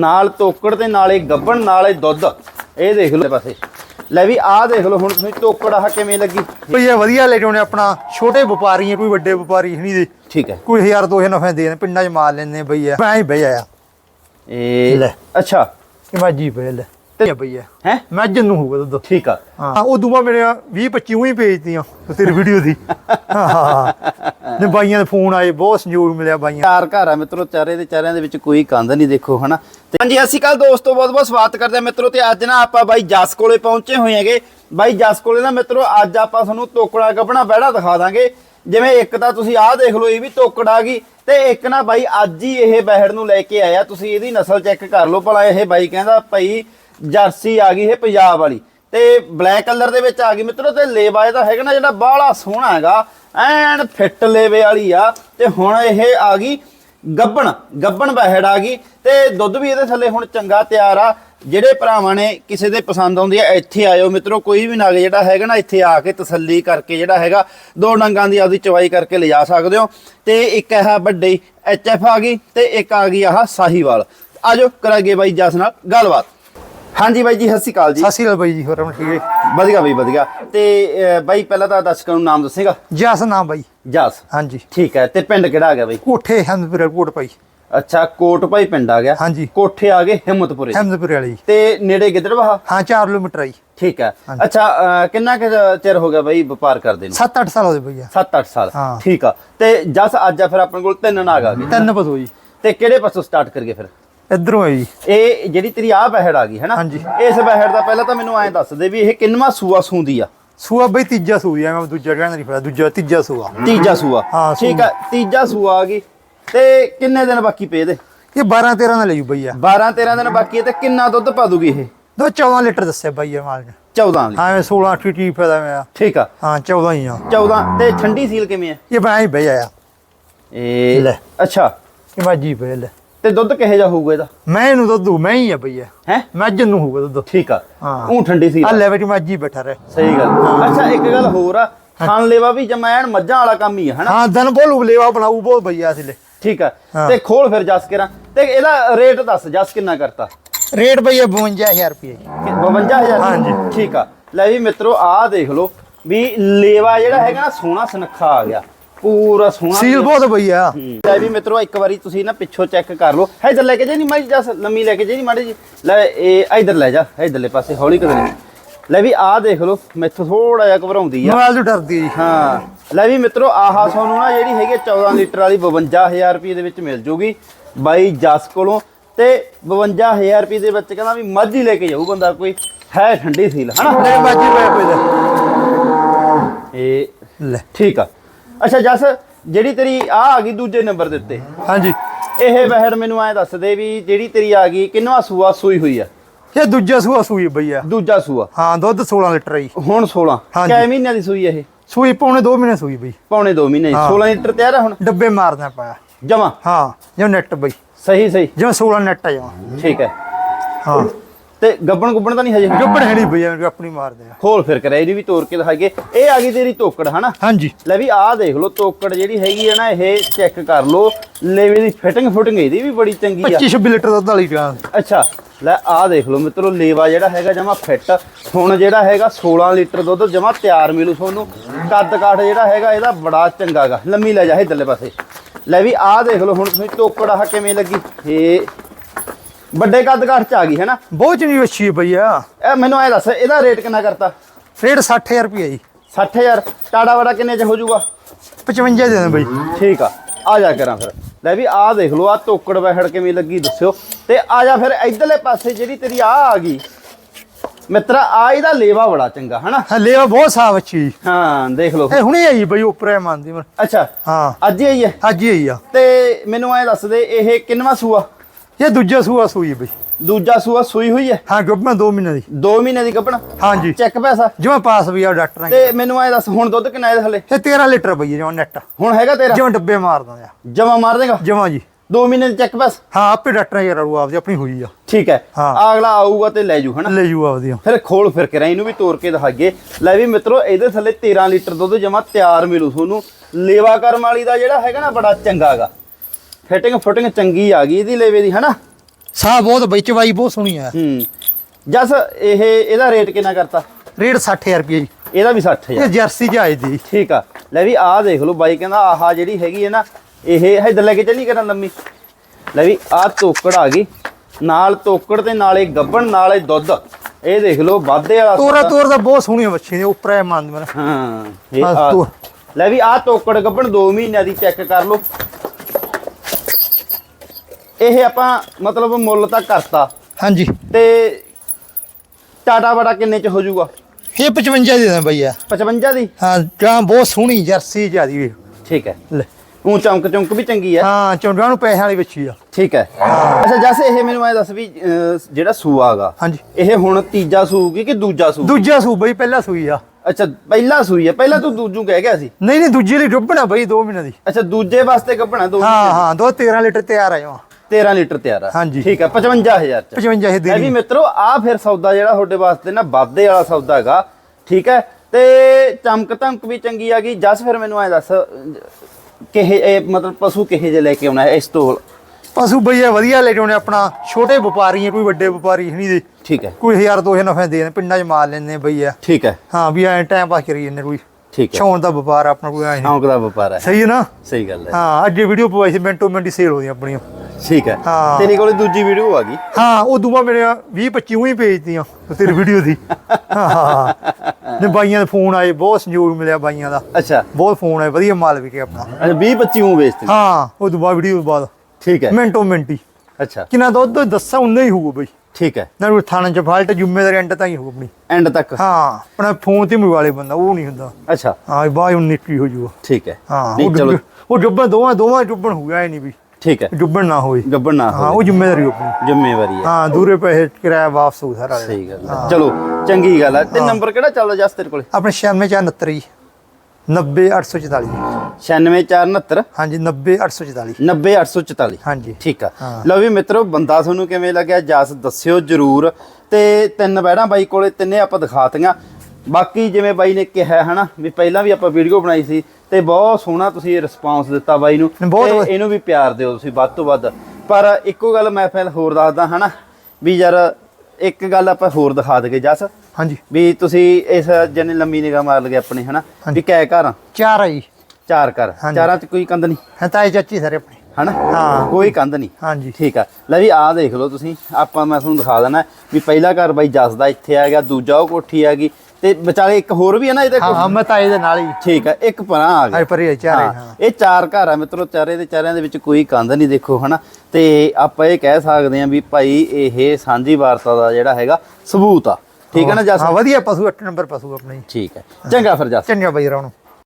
ਨਾਲ ਤੋਕੜ ਤੇ ਨਾਲੇ ਗੱਬਣ ਨਾਲੇ ਦੁੱਧ। ਇਹ ਦੇਖ ਲਓ ਪਾਸੇ। ਲੈ ਵੀ ਆਹ ਦੇਖ ਲਓ ਹੁਣ ਤੁਸੀਂ ਤੋਕੜ ਆਹ ਕਿਵੇਂ ਲੱਗੀ? ਇਹ ਵਧੀਆ ਲੈ ਕੇ ਆਉਣੇ ਆਪਣਾ। ਛੋਟੇ ਵਪਾਰੀ ਆ ਕੋਈ ਵੱਡੇ ਵਪਾਰੀ ਨਹੀਂ ਦੇ। ਠੀਕ ਹੈ। ਕੋਈ ਹਜ਼ਾਰ ਦੋ ਹਜ਼ਾਰ ਨਫੇ ਦੇ ਪਿੰਡਾਂ 'ਚ ਮਾਰ ਲੈਂਦੇ ਬਈ ਮੈਂ ਹੀ ਬਈ ਆਇਆ। ਇਹ ਲੈ। ਅੱਛਾ। ਕਿ ਮੈਂ ਜੀ ਬਈ ਲੈ। ਤੇ ਬਈ ਹੈ? ਮੈਂ ਜੰਨੂ ਹੋਊਗਾ ਦੁੱਧ। ਠੀਕ ਆ। ਹਾਂ ਉਹ ਦੂਆ ਮੇਰੇ 20 25 ਉਹੀ ਭੇਜਤੀਆਂ ਤੇਰੀ ਵੀਡੀਓ ਦੀ। ਹਾਂ ਨੇ ਬਾਈਆਂ ਦੇ ਫੋਨ ਆਏ ਬਹੁਤ ਸੰਯੋਗ ਮਿਲਿਆ ਬਾਈਆਂ ਚਾਰ ਘਰ ਆ ਮਿੱਤਰੋ ਚਾਰੇ ਦੇ ਚਾਰਿਆਂ ਦੇ ਵਿੱਚ ਕੋਈ ਕੰਧ ਨਹੀਂ ਦੇਖੋ ਹਨਾ? ਹਾਂਜੀ ਅਸੀਂ ਕੱਲ ਦੋਸਤੋ, ਬਹੁਤ ਬਹੁਤ ਸਵਾਗਤ ਕਰਦੇ ਹਾਂ ਮਿੱਤਰੋ ਤੇ ਅੱਜ ਨਾ ਆਪਾਂ ਬਾਈ ਜਸ ਕੋਲੇ ਪਹੁੰਚੇ ਹੋਏ ਹੈਗੇ। ਬਾਈ ਜਸ ਕੋਲੇ ਨਾ ਮਿੱਤਰੋ, ਅੱਜ ਆਪਾਂ ਤੁਹਾਨੂੰ ਤੋਕੜਾ ਗੱਬਣਾ ਬਹਿੜਾ ਦਿਖਾ ਦਾਂਗੇ। ਜਿਵੇਂ ਇੱਕ ਤਾਂ ਤੁਸੀਂ ਆਹ ਦੇਖ ਲਓ, ਇਹ ਵੀ ਤੋਕੜ ਆ ਗਈ ਤੇ ਇੱਕ ਨਾ ਬਾਈ ਅੱਜ ਹੀ ਇਹ ਬਹਿੜ ਨੂੰ ਲੈ ਕੇ ਆਇਆ। ਤੁਸੀਂ ਇਹਦੀ ਨਸਲ ਚੈੱਕ ਕਰ ਲਓ, ਭਲਾ ਇਹ ਬਾਈ ਕਹਿੰਦਾ ਭਾਈ ਜਰਸੀ ਆ ਗਈ ਇਹ ਪੰਜਾਬ ਵਾਲੀ। ਤੇ ਬਲੈਕ ਕਲਰ ਦੇ ਵਿੱਚ ਆ ਗਈ ਮਿੱਤਰੋ, ਤੇ ਲੇਵਾ ਇਹਦਾ ਹੈਗਾ ਨਾ ਜਿਹੜਾ ਬਾਹਲਾ ਸੋਹਣਾ ਹੈਗਾ। ਐਨ ਫਿੱਟ ਲੇਵੇ ਵਾਲੀ ਆ। ਤੇ ਹੁਣ ਇਹ ਆ ਗਈ ਗੱਬਣ ਗੱਬਣ ਬਹਿੜ ਆ ਗਈ ਤੇ ਦੁੱਧ ਵੀ ਇਹਦੇ ਥੱਲੇ ਹੁਣ ਚੰਗਾ ਤਿਆਰ ਆ। ਜਿਹੜੇ ਭਰਾਵਾਂ ਨੇ ਕਿਸੇ ਦੇ ਪਸੰਦ ਆਉਂਦੀ ਆ, ਇੱਥੇ ਆਇਓ ਮਿੱਤਰੋ, ਕੋਈ ਵੀ ਨਗ ਜਿਹੜਾ ਹੈਗਾ ਨਾ, ਇੱਥੇ ਆ ਕੇ ਤਸੱਲੀ ਕਰਕੇ ਜਿਹੜਾ ਹੈਗਾ, ਦੋ ਡੰਗਾਂ ਦੀ ਆਪਦੀ ਚਵਾਈ ਕਰਕੇ ਲਿਜਾ ਸਕਦੇ ਹੋ। ਤੇ ਇੱਕ ਇਹ ਵੱਡੀ ਐਚਐਫ ਆ ਗਈ ਤੇ ਇੱਕ ਆ ਗਈ ਆਹ ਸਾਹੀਵਾਲ। ਆਜੋ ਕਰਾਂਗੇ ਬਾਈ ਜਸ ਨਾਲ ਗੱਲਬਾਤ। ਹਾਂਜੀ ਬਾਈ ਜੀ ਸਤਿ ਸ਼੍ਰੀ ਅਕਾਲ ਜੀ। ਸਤਿ ਸ਼੍ਰੀ ਅਕਾਲ ਬਾਈ ਜੀ ਹੋਰ ਮੈਂ ਠੀਕ ਹੈ? ਵਧੀਆ ਬਾਈ ਵਧੀਆ। ਤੇ ਅਹ, ਬਾਈ ਪਹਿਲਾਂ ਤਾਂ ਦਰਸ਼ਕਾਂ ਨੂੰ ਨਾਮ ਦੱਸੇਗਾ? ਜਸ ਨਾਮ ਬਾਈ। ਜਸ। ਹਾਂਜੀ। ਠੀਕ ਹੈ ਤੇ ਪਿੰਡ ਕਿਹੜਾ ਆ ਗਿਆ ਬਾਈ? ਕੋਠੇ ਹਮਦਪੁਰ ਕੋਟ ਪਾਈ ਅੱਛਾ ਕੋਟ ਭਾਈ ਪਿੰਡ ਆ ਗਿਆ। ਹਾਂਜੀ। ਕੋਠੇ ਆ ਗਏ ਹਿੰਮਤਪੁਰੇ ਹਮਦਪੁਰ ਵਾਲੀ ਤੇ ਨੇੜੇ ਗਿੱਦੜਵਾਹਾ ਹਾਂ 4 ਕਿਲੋਮੀਟਰ ਆਈ ਠੀਕ ਹੈ। ਅੱਛਾ ਅਹ, ਕਿੰਨਾ ਕੁ ਚਿਰ ਹੋ ਗਿਆ ਬਾਈ ਵਪਾਰ ਕਰਦੇ ਨੂੰ? 7-8 ਸਾਲ ਹੋ ਗਏ ਬਈਆ 7-8 ਸਾਲ। ਹਾਂ। ਠੀਕ ਆ। ਤੇ ਜਸ ਅੱਜ ਆ ਫਿਰ ਆਪਣੇ ਕੋਲ ਤਿੰਨ ਨਾਗ ਆ ਗਏ। ਤਿੰਨ ਪਸੋ ਜੀ। ਤੇ ਕਿਹੜੇ ਪਾਸੋਂ ਸਟਾਰਟ ਕਰੀਏ ਫਿਰ? ਇਧਰੋਂ ਹੈ ਜੀ। ਇਹ ਜਿਹੜੀ ਤੇਰੀ ਆ ਬਹਿੜ ਆ ਗਈ ਹੈ ਨਾ? ਹਾਂਜੀ। ਇਸ ਬਹਿੜ ਦਾ ਪਹਿਲਾਂ ਤਾਂ ਮੈਨੂੰ ਐਂ ਦੱਸ ਦੇ ਵੀ ਇਹ ਕਿੰਨਵਾਂ ਸੂਆ ਸੂੰਦੀ ਆ? ਸੂਆ ਬਈ ਤੀਜਾ ਸੂਆ ਮੈਂ ਦੂਜਾ ਕਹਿਣਾ ਨਹੀਂ ਪਤਾ ਦੂਜਾ ਤੀਜਾ ਸੂਆ। ਤੀਜਾ ਸੂਆ। ਹਾਂ, ਠੀਕ ਆ ਤੀਜਾ ਸੂਆ ਆ ਗਈ। ਤੇ ਕਿੰਨੇ ਦਿਨ ਬਾਕੀ ਪਏ ਦੇ ਇਹ 12 13 ਦਾ ਲਈ ਬਈਆ 12 13 ਦਿਨ ਬਾਕੀ ਹੈ ਤੇ ਕਿੰਨਾ ਦੁੱਧ ਪਾ ਦੂਗੀ ਇਹ? ਦੋ 14 ਲੀਟਰ ਦੱਸਿਆ ਬਈਆ ਮਾਲ ਨੇ 14 ਲਈ ਹਾਂ ਇਹ 16 ਟੀ ਟੀ ਫਾਇਦਾ ਮੇਰਾ ਠੀਕ ਆ। ਹਾਂ 14 ਹੀ ਆ। 14 ਤੇ ਠੰਡੀ ਸੀਲ ਕਿਵੇਂ ਹੈ ਇਹ ਮੈਂ ਹੀ ਬਈ ਆਇਆ। ਇਹ ਲੈ। ਅੱਛਾ। ਕਿ ਮੈਂ ਜੀ ਬਈ ਲੈ। ਤੇ ਦੁੱਧ ਕਿਹੋ ਜਿਹਾ ਹੋਊਗਾ ਇਹਦਾ? ਮੈਂ ਇਹਨੂੰ ਦੁੱਧ ਮੈਂ ਹੀ ਆ ਬਈਆ ਹੈ? ਮੈਂ ਜੰਨੂ ਹੋਊਗਾ ਦੁੱਧ। ਠੀਕ ਆ। ਹਾਂ। ਉਹ ਠੰਡੀ ਸੀਲ ਆ। ਲੈ ਬਈ ਮੈਂ ਜੀ ਬੈਠਾ ਰਹਿ। ਸਹੀ ਗੱਲ। ਅੱਛਾ ਇੱਕ ਗੱਲ ਹੋਰ ਆ। ਖਾਣ ਲੈਵਾ ਵੀ ਜਮੈਣ ਮੱਝਾਂ ਵਾਲਾ ਕੰਮ ਹੀ ਆ ਹਨਾ? ਹਾਂ ਦਨ ਬੋਲੂ ਲੇਵਾ ਬਣਾਉ ਬਹੁਤ ਬਈਆ ਸੀ ਲੈ ਠੀਕ ਆ। ਹਾਂ। ਤੇ ਖੋਲ ਫਿਰ ਜਸ ਕਰਾਂ। ਤੇ ਇਹਦਾ ਰੇਟ ਦੱਸ ਜਸ ਕਿੰਨਾ ਕਰਤਾ? ਰੇਟ ਬਈਆ 52000 ਰੁਪਏ ਕਿ 52000 ਹਾਂਜੀ। ਠੀਕ ਆ। ਲੈ ਵੀ ਮਿੱਤਰੋ ਆਹ ਦੇਖ ਲਓ ਵੀ ਲੇਵਾ ਜਿਹੜਾ ਹੈਗਾ ਨਾ ਸੋਹਣਾ ਸੁਨੱਖਾ ਆ ਗਿਆ। ਪੂਰਾ ਸੋਹਣਾ ਸੀਲ ਬਹੁਤ ਬਈਆ ਹੂੰ। ਲੈ ਵੀ ਮਿੱਤਰੋ ਇੱਕ ਵਾਰੀ ਤੁਸੀਂ ਨਾ ਪਿੱਛੋਂ ਚੈੱਕ ਕਰ ਲਓ। ਇਧਰ ਲੈ ਕੇ ਜੇ ਨਹੀਂ ਮੈਂ ਜਸ ਲੰਮੀ ਲੈ ਕੇ ਜੇ ਨਹੀਂ ਮਾੜੀ ਜੀ ਲੈ ਇਹ ਇਧਰ ਲੈ ਜਾ ਇਧਰਲੇ ਪਾਸੇ ਹੌਲੀ ਕਰ ਲੈ ਵੀ ਆਹ ਦੇਖ ਲਓ ਮੈਥੋਂ ਥੋੜਾ ਜਿਹਾ ਘਬਰਾਉਂਦੀ ਆ। ਮੋਬਾਈਲ ਤੋਂ ਡਰਦੀ ਜੀ। ਹਾਂ। ਲੈ ਵੀ ਮਿੱਤਰੋ ਆਹਾ ਸੋਨੂੰ ਨਾ ਜਿਹੜੀ ਹੈਗੀ ਆ 14 ਲੀਟਰ ਵਾਲੀ 52000 ਰੁਪਏ ਦੇ ਵਿੱਚ ਮਿਲ ਜੂਗੀ ਬਾਈ ਜਸ ਕੋਲੋਂ। ਤੇ 52000 ਰੁਪਏ ਦੇ ਵਿੱਚ ਕਹਿੰਦਾ ਵੀ ਮੱਝ ਲੈ ਕੇ ਜਾਊ ਬੰਦਾ ਕੋਈ। ਹੈ ਠੰਡੀ ਸੀਲ ਹਨਾ? ਪਿਆ ਕੋਈ ਦਾ ਇਹ ਲੈ। ਠੀਕ ਆ। ਅੱਛਾ ਜਸ ਜਿਹੜੀ ਤੇਰੀ ਆ ਆ ਗਈ ਦੂਜੇ ਨੰਬਰ ਦੇ ਉੱਤੇ। ਹਾਂਜੀ। ਇਹ ਬਹਿੜ ਮੈਨੂੰ ਐ ਦੱਸ ਦੇ ਵੀ ਜਿਹੜੀ ਤੇਰੀ ਆ ਗਈ ਕਿੰਨਵਾ ਸੂਆ ਸੂਈ ਹੋਈ ਆ? ਇਹ ਦੂਜਾ ਸੂਆ ਸੂਈ ਬਈਆ ਦੂਜਾ ਸੂਆ। ਹਾਂ ਦੁੱਧ 16 ਲੀਟਰ ਆਈ ਹੁਣ 16 ਹਾਂਜੀ। ਮਹੀਨਿਆਂ ਦੀ ਸੂਈ ਇਹ? ਸੂਈ ਪੌਣੇ 2 ਮਹੀਨੇ ਸੂਈ ਬਈ। ਪੌਣੇ 2 ਮਹੀਨੇ। ਦੀ। ਹਾਂ। 16 ਲੀਟਰ ਤਿਆਰ ਆ ਹੁਣ? ਡੱਬੇ ਮਾਰਨਾ ਪਾਇਆ ਜਮਾ? ਹਾਂ ਜਿਵੇਂ ਨੈਟ ਬਈ। ਸਹੀ ਸਹੀ। ਜਿਵੇਂ 16 ਨੈਟ ਆ ਜਾਵਾਂ। ਠੀਕ ਹੈ। ਹਾਂ। ਤੇ ਗੱਬਣ ਗੁੱਬਣ ਤਾਂ ਨਹੀਂ ਹਜੇ। ਗੱਬੜ ਹੈ ਨਹੀਂ ਮੈਨੂੰ ਆਪਣੀ ਮਾਰਦੇ ਆ। ਖੋਲ ਫਿਰ ਕਰਿਆ ਇਹਦੀ ਵੀ ਤੋੜ ਕੇ ਦਿਖਾਈਏ। ਇਹ ਆ ਗਈ ਤੇਰੀ ਤੋਕੜ ਹਨਾ? ਹਾਂਜੀ। ਲੈ ਵੀ ਆਹ ਦੇਖ ਲਓ ਤੋਕੜ ਜਿਹੜੀ ਹੈਗੀ ਹੈ ਨਾ ਇਹ ਚੈੱਕ ਕਰ ਲਓ। ਲੇਵੇ ਦੀ ਫਿਟਿੰਗ ਫੁਟਿੰਗ ਇਹਦੀ ਵੀ ਬੜੀ ਚੰਗੀ ਆ। 25 26 ਲੀਟਰ ਦੁੱਧ ਵਾਲੀ ਗਾਂ ਅੱਛਾ ਲੈ ਆਹ ਦੇਖ ਲਓ ਮਿੱਤਰੋ ਲੇਵਾ ਜਿਹੜਾ ਹੈਗਾ ਜਮਾ ਫਿੱਟ ਹੁਣ ਜਿਹੜਾ ਹੈਗਾ 16 ਲੀਟਰ ਦੁੱਧ ਜਮਾ ਤਿਆਰ ਮਿਲੂ ਤੁਹਾਨੂੰ। ਕੱਦ ਕਾਠ ਜਿਹੜਾ ਹੈਗਾ ਇਹਦਾ ਬੜਾ ਚੰਗਾਗਾ ਲੰਮੀ ਲੈ ਜਾ ਇਧਰਲੇ ਪਾਸੇ। ਲੈ ਵੀ ਆਹ ਦੇਖ ਲਓ ਹੁਣ ਤੁਸੀਂ ਤੋਕੜ ਆਹ ਕਿਵੇਂ ਲੱਗੀ। ਇਹ ਵੱਡੇ ਕੱਦ ਕਾਠ ਚ ਆ ਗਈ ਹੈਨਾ? ਬਹੁਤ ਚੰਗੀ ਵੱਛੀ ਹੈ ਬਈਆ ਇਹ ਮੈਨੂੰ ਐ ਦੱਸ ਇਹਦਾ ਰੇਟ ਕਿੰਨਾ ਕਰਤਾ? ਰੇਟ 60000 ਰੁਪਏ ਜੀ। 60000 ਟਾੜਾ ਵੜਾ ਕਿੰਨੇ ਚ ਹੋ ਜਾਊਗਾ 55 ਦੇ ਦੇ ਬਈ। ਠੀਕ ਆ। ਆ ਜਾ ਕਰਾਂ ਫਿਰ। ਲੈ ਵੀ ਆਹ ਦੇਖ ਲਓ ਆ ਤੋਕੜ ਬਹਿੜ ਕਿਵੇਂ ਲੱਗੀ ਦੱਸਿਓ। ਤੇ ਆ ਜਾ ਫਿਰ ਇਧਰਲੇ ਪਾਸੇ ਜਿਹੜੀ ਤੇਰੀ ਆ ਆ ਗਈ। ਮਿੱਤਰਾ ਆ ਇਹਦਾ ਲੇਵਾ ਬੜਾ ਚੰਗਾ ਹਨਾ? ਹਲੇ ਉਹ ਬਹੁਤ ਸਾਫ਼ ਵੱਛੀ ਹਾਂ ਦੇਖ ਲਓ। ਇਹ ਹੁਣੇ ਆਈ ਬਈ ਉੱਪਰੇ ਮੰਨਦੀ ਮੈਂ। ਅੱਛਾ। ਹਾਂ। ਅੱਜ ਹੀ ਆਈ ਹੈ? ਅੱਜ ਹੀ ਆਈ ਆ। ਤੇ ਮੈਨੂੰ ਐ ਦੱਸ ਦੇ ਇਹ ਕਿੰਨਵਾ ਸੂਆ? ਇਹ ਦੂਜਾ ਸੂਆ ਸੂਈ ਬਈ। ਦੂਜਾ ਸੂਆ ਸੂਈ ਹੋਈ ਹੈ? ਹਾਂ ਗੱਭਾ 2 ਮਹੀਨੇ ਦੀ। 2 ਮਹੀਨੇ ਦੀ ਕੱਪਣਾ? ਹਾਂਜੀ। ਚੈੱਕ ਪੈਸਾ। ਜਿਵੇਂ ਪਾਸ ਵੀ ਆ ਡਾਕਟਰ ਤੇ ਮੈਨੂੰ ਐ ਦੱਸ ਹੁਣ ਦੁੱਧ ਕਿੰਨਾ ਇਹਦੇ ਥੱਲੇ? ਇਹ 13 ਲੀਟਰ ਬਈ ਜਿਵੇਂ ਨੈਟ ਹੁਣ ਹੈਗਾ ਤੇਰਾ? ਜਿਵੇਂ ਡੱਬੇ ਮਾਰਦਾ ਆ। ਜਮਾ ਮਾਰ ਦੇਗਾ? ਜਮਾਂ ਜੀ। 2 ਮਹੀਨੇ ਦੀ ਚੈੱਕ ਪੈਸ? ਹਾਂ ਆਪੇ ਡਾਕਟਰ ਯਾਰ ਆੜੂ ਆਪਦੀ ਆਪਣੀ ਹੋਈ ਆ। ਠੀਕ ਹੈ। ਅਗਲਾ ਆਊਗਾ ਤੇ ਲੈ ਜੂ ਹਨਾ? ਲੈ ਜੂ ਆਪਦੀ ਫਿਰ ਖੋਲ ਫਿਰ ਕੇ ਇਹਨੂੰ ਵੀ ਤੋੜ ਕੇ ਦਿਖਾਈਏ ਲੈ ਵੀ ਮਿੱਤਰੋ ਇਹਦੇ ਥੱਲੇ 13 ਲੀਟਰ ਦੁੱਧ ਜਮਾ ਤਿਆਰ ਮਿਲੂ ਤੁਹਾਨੂੰ। ਲੇਵਾ ਕਰਮ ਵਾਲੀ ਦਾ ਜਿਹੜਾ ਹੈਗਾ ਨਾ ਬੜਾ ਚੰਗਾਗਾ ਫਿਟਿੰਗ ਫੁਟਿੰਗ ਚੰਗੀ ਆ ਗਈ ਇਹਦੀ ਲੇਵੇ ਦੀ ਹਨਾ? ਸਾਹ ਬਹੁਤ ਬਈ ਚਵਾਈ ਬਹੁਤ ਸੋਹਣੀ ਆ। ਹੂੰ। ਜਸ ਇਹ ਇਹਦਾ ਰੇਟ ਕਿੰਨਾ ਕਰਤਾ? ਰੇਟ 60000 ਰੁਪਏ ਜੀ। ਇਹਦਾ ਵੀ 60000 ਇਹ ਜਰਸੀ ਆਏ ਦੀ ਠੀਕ ਆ। ਲੈ ਵੀ ਆਹ ਦੇਖ ਲਓ ਬਾਈ ਕਹਿੰਦਾ ਆਹਾ ਜਿਹੜੀ ਹੈਗੀ ਹੈ ਨਾ ਇਹ ਇੱਧਰ ਲੈ ਕੇ ਚੱਲੀ ਕਰਾਂ ਲੰਮੀ? ਲੈ ਵੀ ਆਹ ਤੋਕੜ ਆ ਗਈ। ਨਾਲ ਤੋਕੜ ਤੇ ਨਾਲੇ ਗੱਬਣ ਨਾਲੇ ਦੁੱਧ। ਇਹ ਦੇਖ ਲਓ ਵਾਧੇ ਵਾਲਾ ਤੋਰਾ ਤੋਰ ਦਾ ਬਹੁਤ ਸੋਹਣੀਆਂ ਬੱਚੀਆਂ ਨੇ ਉੱਪਰ ਐ ਮੰਨ ਮੇਰਾ। ਹਾਂ ਇਹ ਲੈ ਵੀ ਆਹ ਤੋਕੜ ਗੱਬਣ 2 ਮਹੀਨਿਆਂ ਦੀ ਚੈੱਕ ਕਰ ਲਓ। ਇਹ ਆਪਾਂ ਮਤਲਬ ਮੁੱਲ ਤਾਂ ਕਰਤਾ। ਹਾਂਜੀ। ਤੇ ਟਾਟਾ ਬੜਾ ਕਿੰਨੇ ਚ ਹੋ ਜਾਊਗਾ ਇਹ 55 ਦੇ ਦੇ ਬਈ ਆ। 55 ਦੀ? ਹਾਂ ਜਾਂ ਬਹੁਤ ਸੋਹਣੀ ਜਰਸੀ ਜਿਆਦੀ ਵੇ ਠੀਕ ਹੈ। ਲੈ। ਉਹ ਚਮਕ ਚਮਕ ਵੀ ਚੰਗੀ ਹੈ। ਹਾਂ ਚੌਂਡਾਂ ਨੂੰ ਪੈਸਿਆਂ ਵਾਲੀ ਬੱਚੀ ਆ। ਠੀਕ ਹੈ। ਅੱਛਾ ਜੈਸੇ ਇਹ ਮੈਨੂੰ ਐ ਦੱਸ ਵੀ ਜਿਹੜਾ ਸੂਆ ਹੈਗਾ ਹਾਂਜੀ। ਇਹ ਹੁਣ ਤੀਜਾ ਸੂਗੀ ਕਿ ਦੂਜਾ ਸੂ? ਦੂਜਾ ਸੂ ਬਈ ਪਹਿਲਾ ਸੂਈ ਆ। ਅੱਛਾ ਪਹਿਲਾ ਸੂਈ ਹੈ ਪਹਿਲਾਂ ਤੂੰ ਦੂਜੂ ਕਹਿ ਗਿਆ ਸੀ। ਨਹੀਂ ਨਹੀਂ ਦੂਜੇ ਲਈ ਡੁੱਬਣਾ ਬਈ 2 ਮਹੀਨੇ ਦੀ। ਅੱਛਾ ਦੂਜੇ ਵਾਸਤੇ ਕੱਢਣਾ ਦੋ ਹਾਂ ਹਾਂ ਦੋ 13 ਲੀਟਰ ਤਿਆਰ ਆ ਜਾਵਾਂ 13 ਲੀਟਰ ਤਿਆਰ ਆ। ਹਾਂਜੀ। ਠੀਕ ਹੈ 55000 ਚ। 55 ਇਹ ਇਹ ਵੀ ਦੇ ਮਿੱਤਰੋ ਆ ਫਿਰ ਸੌਦਾ ਜਿਹੜਾ ਤੁਹਾਡੇ ਵਾਸਤੇ ਨਾ ਵਾਧੇ ਵਾਲਾ ਸੌਦਾ ਹੈਗਾ। ਠੀਕ ਹੈ ਤੇ ਚਮਕ ਧਮਕ ਵੀ ਚੰਗੀ ਆ ਗਈ। ਜਸ ਫਿਰ ਮੈਨੂੰ ਐ ਦੱਸ ਕਿਹੇ ਇਹ ਮਤਲਬ ਪਸ਼ੂ ਕਿਹੇ ਜੇ ਲੈ ਕੇ ਆਉਣਾ ਹੈ ਇਸ ਤੋਂ? ਪਸ਼ੂ ਬਈ ਇਹ ਵਧੀਆ ਲੈ ਜਾਉਣੇ ਆਪਣਾ ਛੋਟੇ ਵਪਾਰੀ ਆ ਕੋਈ ਵੱਡੇ ਵਪਾਰੀ ਨਹੀਂ ਦੇ ਠੀਕ ਹੈ। ਕੋਈ ਹਜ਼ਾਰ ਦੋ ਹਜ਼ਾਰ ਨਫੇ ਦੇ ਪਿੰਡਾਂ 'ਚ ਮਾਰ ਲੈਂਦੇ ਆ ਬਈ ਆ ਠੀਕ ਹੈ। ਹਾਂ ਵੀ ਐ ਟਾਈਮ ਪਾਸ ਕਰੀ ਜਾਂਦੇ ਕੋਈ। ਠੀਕ ਹੈ। ਛਾਉਣ ਦਾ ਵਪਾਰ ਆਪਣਾ ਕੋਈ ਨਹੀਂ। ਸ਼ੌਂਕ ਦਾ ਵਪਾਰ ਹੈ। ਸਹੀ ਹੈ ਨਾ? ਸਹੀ ਗੱਲ ਹੈ। ਹਾਂ ਅੱਜ ਵੀਡੀਓ ਪਵਾਈ ਸੀ ਮਿੰਟੋ ਮਿੰਟ ਹੀ ਸੇਲ ਹੋ ਗਈਆਂ ਆਪਣੀਆਂ। ਠੀਕ ਹੈ। ਹਾਂ। ਤੇਰੇ ਕੋਲੇ ਦੂਜੀ ਵੀਡੀਓ ਆ ਗਈ। ਹਾਂ ਉਹ ਦੂਆ ਮੇਰੇ 20 25 ਉਹੀ ਭੇਜਤੀਆਂ ਤੇਰੀ ਵੀਡੀਓ ਦੀ। ਹਾਂ ਨੇ ਬਾਈਆਂ ਦੇ ਫੋਨ ਆਏ ਬਹੁਤ ਸੰਯੋਗ ਮਿਲਿਆ ਬਾਈਆਂ ਦਾ। ਅੱਛਾ। ਬਹੁਤ ਫੋਨ ਆਏ ਵਧੀਆ ਮਾਲ ਵਿਕੇ ਆਪਣਾ। ਅੱਛਾ 20 25 ਨੂੰ ਵੇਚਦੇ ਹਾਂ ਉਹ ਦੂਆ ਵੀਡੀਓ ਬਾਅਦ। ਠੀਕ ਹੈ। ਮਿੰਟੋ ਮਿੰਟ ਹੀ। ਅੱਛਾ। ਕਿੰਨਾ ਦੁੱਧ ਦੱਸਾਂ ਉਨਾ ਹੀ ਹੋਊਗਾ ਬਈ। ਠੀਕ ਹੈ। ਨਾ ਥਾਣੇ ਚ ਫਾਲਟ ਜ਼ਿੰਮੇਵਾਰੀ ਐਂਡ ਤਾਂ ਹੀ ਹੋਊ ਆਪਣੀ। ਐਂਡ ਤੱਕ। ਹਾਂ ਆਪਣਾ ਫੋਨ ਤੇ ਮੋਬਾਈਲ ਬੰਦਾ ਉਹ ਨਹੀਂ ਹੁੰਦਾ। ਅੱਛਾ। ਹਾਂ ਇਹ ਬਾਈ ਉਨੀ ਕੀ ਹੋ ਜੂਗਾ। ਠੀਕ ਹੈ। ਹਾਂ ਨਹੀਂ ਉਹ ਚਲੋ। ਉਹ ਡੁੱਬਣ ਦੋਵਾਂ ਦੋਵਾਂ ਡੁੱਬਣ ਹੋ ਗਿਆ ਨਹੀਂ ਵੀ। ਠੀਕ ਹੈ। ਡੁੱਬਣ ਨਾ ਹੋਏ। ਗੱਬਣ ਨਾ ਹਾਂ ਹੋਵੇ ਉਹ ਜ਼ਿੰਮੇਵਾਰੀ ਆਪਣੀ। ਜ਼ਿੰਮੇਵਾਰੀ ਹੈ। ਹਾਂ ਦੂਰੇ ਪੈਸੇ ਕਿਰਾਇਆ ਵਾਪਸ ਹੋਊ ਸਾਰਾ। ਸਹੀ ਗੱਲ ਹੈ। ਚਲੋ ਚੰਗੀ ਗੱਲ ਹੈ। ਤੇ ਨੰਬਰ ਕਿਹੜਾ ਚੱਲਦਾ ਜਸ ਤੇਰੇ ਕੋਲੇ? ਆਪਣੇ 9669 ਜੀ। 90844 96469 ਹਾਂਜੀ 90844 90844 ਹਾਂਜੀ। ਠੀਕ ਆ। ਲਓ ਵੀ ਮਿੱਤਰੋ ਬੰਦਾ ਤੁਹਾਨੂੰ ਕਿਵੇਂ ਲੱਗਿਆ ਜਸ ਦੱਸਿਓ ਜਰੂਰ। ਤੇ ਤਿੰਨ ਬੈੜਾਂ ਬਾਈ ਕੋਲੇ ਤਿੰਨੇ ਆਪਾਂ ਦਿਖਾਤੀਆਂ। ਬਾਕੀ ਜਿਵੇਂ ਬਾਈ ਨੇ ਕਿਹਾ ਹਨਾ ਵੀ ਪਹਿਲਾਂ ਵੀ ਆਪਾਂ ਵੀਡੀਓ ਬਣਾਈ ਸੀ ਤੇ ਬਹੁਤ ਸੋਹਣਾ ਤੁਸੀਂ ਰਿਸਪਾਂਸ ਦਿੱਤਾ ਬਾਈ ਨੂੰ। ਤੇ। ਇਹਨੂੰ ਵੀ ਪਿਆਰ ਦਿਓ ਤੁਸੀਂ ਵੱਧ ਤੋਂ ਵੱਧ। ਪਰ ਇੱਕੋ ਗੱਲ ਮੈਂ ਫਿਰ ਹੋਰ ਦੱਸਦਾ ਹਨਾ ਵੀ ਯਾਰ ਇੱਕ ਗੱਲ ਆਪਾਂ ਹੋਰ ਦਿਖਾ ਦਗੇ ਜਸ। ਹਾਂਜੀ। ਵੀ ਤੁਸੀਂ ਇਸ ਜਨੇ ਲੰਮੀ ਨਿਗਾਹ ਮਾਰ ਲਗੇ ਆਪਣੇ ਹਨਾ? ਵੀ ਕੈ ਘਰ? ਚਾਰ ਆ ਜੀ। ਚਾਰ ਘਰ। ਚਾਰਾਂ ਚ ਕੋਈ ਕੰਧ ਨਹੀਂ? ਹੈ ਤਾਏ ਚਾਚੀ ਸਾਰੇ ਆਪਣੇ। ਹਨਾ? ਹਾਂ। ਕੋਈ ਕੰਧ ਨਹੀਂ। ਹਾਂਜੀ। ਠੀਕ ਆ। ਲੈ ਵੀ ਆਹ ਦੇਖ ਲਓ ਤੁਸੀਂ। ਆਪਾਂ ਮੈਂ ਤੁਹਾਨੂੰ ਦਿਖਾ ਦੇਣਾ ਵੀ ਪਹਿਲਾ ਘਰ ਬਾਈ ਜਸ ਦਾ ਇੱਥੇ ਆ ਗਿਆ ਦੂਜਾ ਉਹ ਕੋਠੀ ਆ ਗਈ ਤੇ ਵਿਚਾਲੇ ਇੱਕ ਹੋਰ ਵੀ ਹੈ ਨਾ ਇਹਦੇ ਹਾਂ ਹਾਂ ਮੈਂ ਤਾਏ ਦੇ ਨਾਲ ਹੀ। ਠੀਕ ਆ ਇੱਕ ਪਰਾਂ ਆ ਗਿਆ। ਪਰੇ ਚਾਰੇ ਹਾਂ, ਹਾਂ। ਇਹ ਚਾਰ ਘਰ ਆ ਮਿੱਤਰੋ ਚਾਰੇ ਦੇ ਚਾਰਿਆਂ ਦੇ ਵਿੱਚ ਕੋਈ ਕੰਧ ਨਹੀਂ ਦੇਖੋ ਹਨਾ? ਤੇ ਆਪਾਂ ਇਹ ਕਹਿ ਸਕਦੇ ਆ ਵੀ ਭਾਈ ਇਹ ਸਾਂਝੀ ਵਾਰਤਾ ਦਾ ਜਿਹੜਾ ਹੈਗਾ ਸਬੂਤ ਆ। ਠੀਕ ਹੈ ਨਾ ਜਸ? ਹਾਂ ਵਧੀਆ ਪਸ਼ੂ 8 ਨੰਬਰ ਪਸ਼ੂ ਆਪਣੇ। ਠੀਕ ਹੈ। ਚੰਗਾ ਫਿਰ ਜਸ। ਚੰਗਾ ਬਈ ਰਾਣੋ